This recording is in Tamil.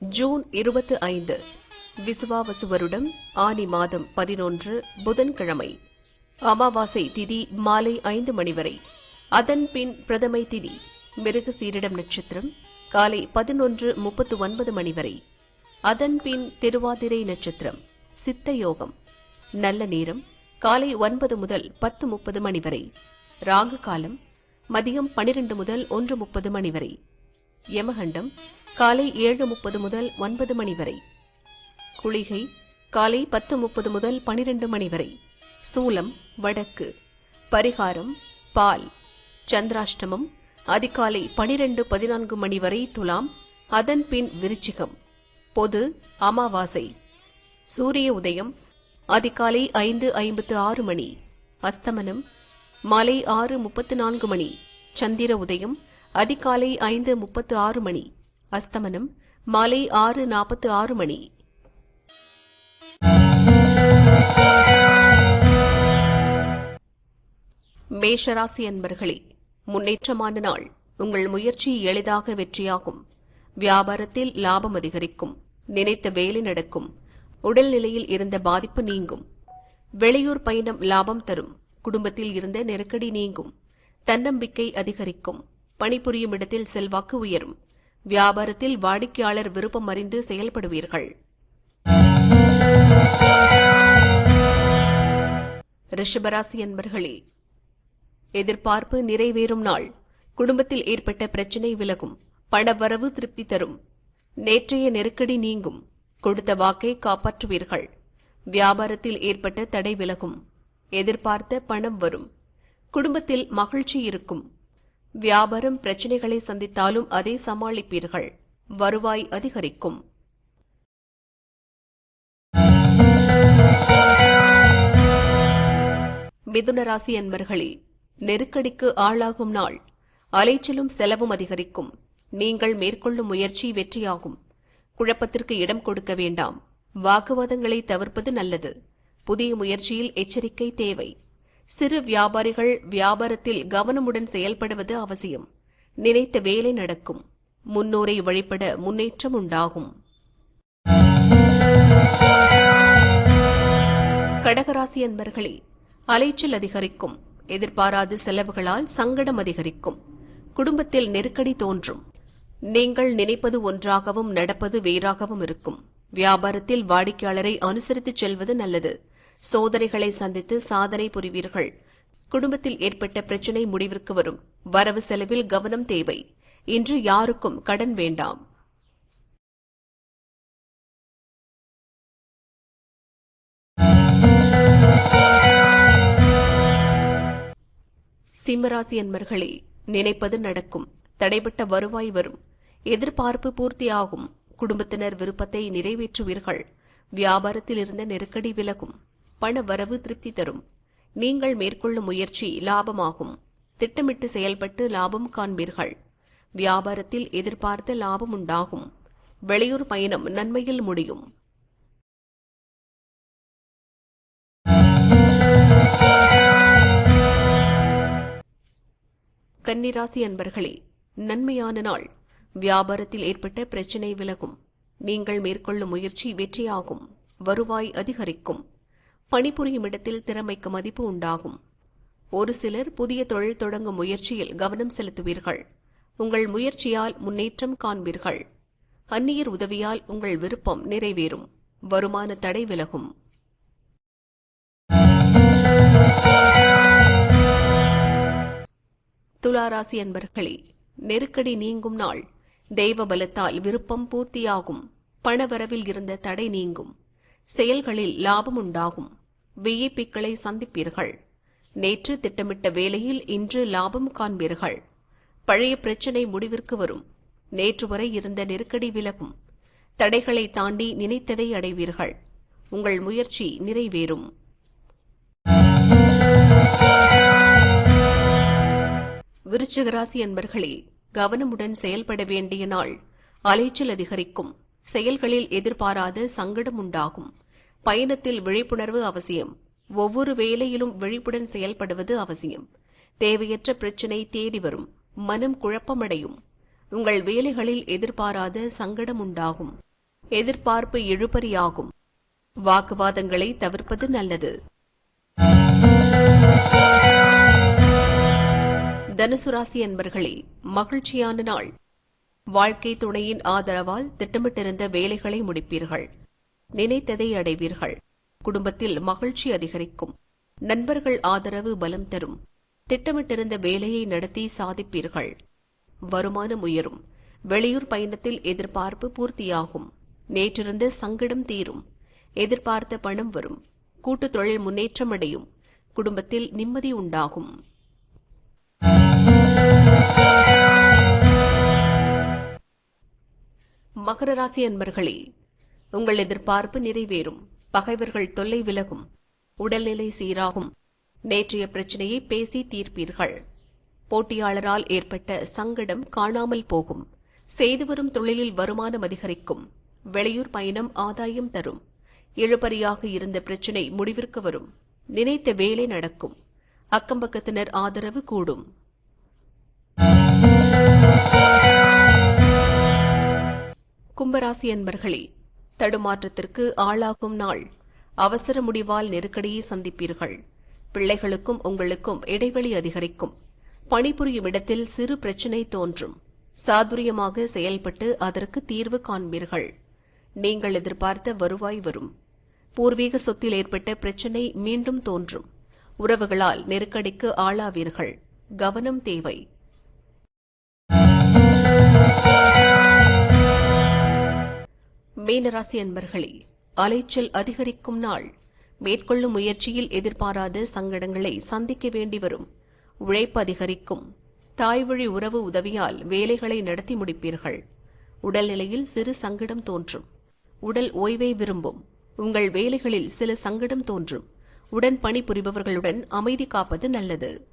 ஜூன் இருபத்தி ஐந்து விசுவாவசு வருடம் ஆனி மாதம் பதினொன்று புதன்கிழமை. அமாவாசை திதி மாலை ஐந்து மணி வரை. அதன் பின் பிரதமை திதி மிருக சீரிடம் நட்சத்திரம் காலை பதினொன்று முப்பத்து ஒன்பது மணி வரை. அதன் பின் திருவாதிரை நட்சத்திரம் சித்த யோகம். நல்ல நேரம் காலை ஒன்பது முதல் பத்து முப்பது மணி வரை. ராகு காலம் மதியம் பனிரெண்டு முதல் ஒன்று முப்பது மணி வரை. யமகண்டம் காலை ஏழு முப்பது முதல் ஒன்பது மணி வரை. குளிகை காலை பத்து முப்பது முதல் பனிரெண்டு மணி வரை. சூலம் வடக்கு. பரிகாரம் பால். சந்திராஷ்டமம் அதிகாலை பனிரெண்டு பதினான்கு மணி வரை துலாம் அதன் பின் விருச்சிகம். பொது அமாவாசை. சூரிய உதயம் அதிகாலை ஐந்து ஐம்பத்து ஆறு மணி. அஸ்தமனம் மாலை ஆறு முப்பத்து நான்கு மணி. சந்திர உதயம் அதிகாலை ஐந்து முப்பத்து ஆறு மணி. அஸ்தமனம் மாலை ஆறு நாற்பத்து ஆறு மணி. மேஷராசி அன்பர்களே முன்னேற்றமான நாள். உங்கள் முயற்சி எளிதாக வெற்றியாகும். வியாபாரத்தில் லாபம் அதிகரிக்கும். நினைத்த வேலை நடக்கும். உடல்நிலையில் இருந்த பாதிப்பு நீங்கும். வெளியூர் பயணம் லாபம் தரும். குடும்பத்தில் இருந்த நெருக்கடி நீங்கும். தன்னம்பிக்கை அதிகரிக்கும். பணிபுரியும் இடத்தில் செல்வாக்கு உயரும். வியாபாரத்தில் வாடிக்கையாளர் விருப்பம் அறிந்து செயல்படுவீர்கள். ரிஷபராசி அன்பர்களே எதிர்பார்ப்பு நிறைவேறும் நாள். குடும்பத்தில் ஏற்பட்ட பிரச்சினை விலகும். பணவரவு திருப்தி தரும். நேற்றைய நெருக்கடி நீங்கும். கொடுத்த வாக்கை காப்பாற்றுவீர்கள். வியாபாரத்தில் ஏற்பட்ட தடை விலகும். எதிர்பார்த்த பணம் வரும். குடும்பத்தில் மகிழ்ச்சி இருக்கும். வியாபாரம் பிரச்சினைகளை சந்தித்தாலும் அதை சமாளிப்பீர்கள். வருவாய் அதிகரிக்கும். மிதுன ராசி அன்பர்களே நெருக்கடிக்கு ஆளாகும் நாள். அலைச்சலும் செலவும் அதிகரிக்கும். நீங்கள் மேற்கொள்ளும் முயற்சி வெற்றியாகும். குழப்பத்திற்கு இடம் கொடுக்க வேண்டாம். வாக்குவாதங்களை தவிர்ப்பது நல்லது. புதிய முயற்சியில் எச்சரிக்கை தேவை. சிறு வியாபாரிகள் வியாபாரத்தில் கவனமுடன் செயல்படுவது அவசியம். நினைத்த வேலை நடக்கும். முன்னோரை வழிபட முன்னேற்றம் உண்டாகும். கடகராசி அன்பர்களே அலைச்சல் அதிகரிக்கும். எதிர்பாராத செலவுகளால் சங்கடம் அதிகரிக்கும். குடும்பத்தில் நெருக்கடி தோன்றும். நீங்கள் நினைப்பது ஒன்றாகவும் நடப்பது வேறாகவும் இருக்கும். வியாபாரத்தில் வாடிக்கையாளரை அனுசரித்துச் செல்வது நல்லது. சோதனைகளை சந்தித்து சாதனை புரிவீர்கள். குடும்பத்தில் ஏற்பட்ட பிரச்சினை முடிவிற்கு வரும். வரவு செலவில் கவனம் தேவை. இன்று யாருக்கும் கடன் வேண்டாம். சிம்மராசி அன்பர்களே நினைப்பது நடக்கும். தடைப்பட்ட வருவாய் வரும். எதிர்பார்ப்பு பூர்த்தியாகும். குடும்பத்தினர் விருப்பத்தை நிறைவேற்றுவீர்கள். வியாபாரத்தில் இருந்த நெருக்கடி விலகும். பண வரவு திருப்தி தரும். நீங்கள் மேற்கொள்ளும் முயற்சி லாபமாகும். திட்டமிட்டு செயல்பட்டு லாபம் காண்பீர்கள். வியாபாரத்தில் எதிர்பார்த்த லாபம் உண்டாகும். வெளியூர் பயணம் நன்மையில் முடியும். கன்னிராசி அன்பர்களே நன்மையான நாள். வியாபாரத்தில் ஏற்பட்ட பிரச்சினை விலகும். நீங்கள் மேற்கொள்ளும் முயற்சி வெற்றியாகும். வருவாய் அதிகரிக்கும். பணிபுரியும் இடத்தில் திறமைக்கு மதிப்பு உண்டாகும். ஒரு சிலர் புதிய தொழில் தொடங்கும் முயற்சியில் கவனம் செலுத்துவீர்கள். உங்கள் முயற்சியால் முன்னேற்றம் காண்பீர்கள். அந்நியர் உதவியால் உங்கள் விருப்பம் நிறைவேறும். வருமான தடை விலகும். துளாராசி அன்பர்களே நெருக்கடி நீங்கும் நாள். தெய்வ பலத்தால் விருப்பம் பூர்த்தியாகும். பணவரவில் இருந்த தடை நீங்கும். செயல்களில் லாபம் உண்டாகும் விஐபிக்களை சந்திப்பீர்கள். நேற்று திட்டமிட்ட வேலையில் இன்று லாபம் காண்பீர்கள். பழைய பிரச்சினை முடிவிற்கு வரும். நேற்று வரை இருந்த நெருக்கடி விலகும். தடைகளை தாண்டி நினைத்ததை அடைவீர்கள். உங்கள் முயற்சி நிறைவேறும். விருச்சிகராசி அன்பர்களே கவனமுடன் செயல்பட வேண்டிய நாள் அலைச்சல் அதிகரிக்கும். செயல்களில் எதிர்பாராத சங்கடம் உண்டாகும். பயணத்தில் விழிப்புணர்வு அவசியம். ஒவ்வொரு வேலையிலும் விழிப்புடன் செயல்படுவது அவசியம். தேவையற்ற பிரச்சினை தேடி வரும். மனம் குழப்பமடையும். உங்கள் வேலைகளில் எதிர்பாராத சங்கடம் உண்டாகும். எதிர்பார்ப்பு இழுபறியாகும். வாக்குவாதங்களை தவிர்ப்பது நல்லது. தனுசு ராசி அன்பர்களே மகிழ்ச்சியான நாள். வாழ்க்கை துணையின் ஆதரவால் திட்டமிட்டிருந்த வேலைகளை முடிப்பீர்கள். நினைத்ததை அடைவீர்கள். குடும்பத்தில் மகிழ்ச்சி அதிகரிக்கும். நண்பர்கள் ஆதரவு பலம் தரும். திட்டமிட்டிருந்த வேலையை நடத்தி சாதிப்பீர்கள். வருமானம் உயரும். வெளியூர் பயணத்தில் எதிர்பார்ப்பு பூர்த்தியாகும். நேற்றிருந்த சங்கடம் தீரும். எதிர்பார்த்த பணம் வரும். கூட்டுத் தொழில் முன்னேற்றம் அடையும். குடும்பத்தில் நிம்மதி உண்டாகும். மகர ராசி அன்பர்களே உங்கள் எதிர்பார்ப்பு நிறைவேறும். பகைவர்கள் தொல்லை விலகும். உடல்நிலை சீராகும். நேற்றைய பிரச்சனையை பேசி தீர்ப்பீர்கள். போட்டியாளரால் ஏற்பட்ட சங்கடம் காணாமல் போகும். செய்து வரும் தொழிலில் வருமானம் அதிகரிக்கும். வெளியூர் பயணம் ஆதாயம் தரும். இழுபறியாக இருந்த பிரச்சினை முடிவிற்கு வரும். நினைத்த வேலை நடக்கும். அக்கம்பக்கத்தினர் ஆதரவு கூடும். கும்பராசி அன்பர்களே தடுமாற்றத்திற்கு ஆளாகும் நாள். அவசர முடிவால் நெருக்கடியை சந்திப்பீர்கள். பிள்ளைகளுக்கும் உங்களுக்கும் இடைவெளி அதிகரிக்கும். பணிபுரியும் இடத்தில் சிறு பிரச்சினை தோன்றும். சாதுரியமாக செயல்பட்டு அதற்கு தீர்வு காண்பீர்கள். நீங்கள் எதிர்பார்த்த வருவாய் வரும். பூர்வீக சொத்தில் ஏற்பட்ட பிரச்சினை மீண்டும் தோன்றும். உறவுகளால் நெருக்கடிக்கு ஆளாவீர்கள். கவனம் தேவை. மீனராசி அன்பர்களே அலைச்சல் அதிகரிக்கும் நாள். மேற்கொள்ளும் முயற்சியில் எதிர்பாராத சங்கடங்களை சந்திக்க வேண்டி வரும். உழைப்பு அதிகரிக்கும். தாய்வழி உறவு உதவியால் வேலைகளை நடத்தி முடிப்பீர்கள். உடல்நிலையில் சிறு சங்கடம் தோன்றும். உடல் ஓய்வை விரும்பும். உங்கள் வேலைகளில் சில சங்கடம் தோன்றும். உடன் பணிபுரிபவர்களுடன் அமைதி காப்பது நல்லது.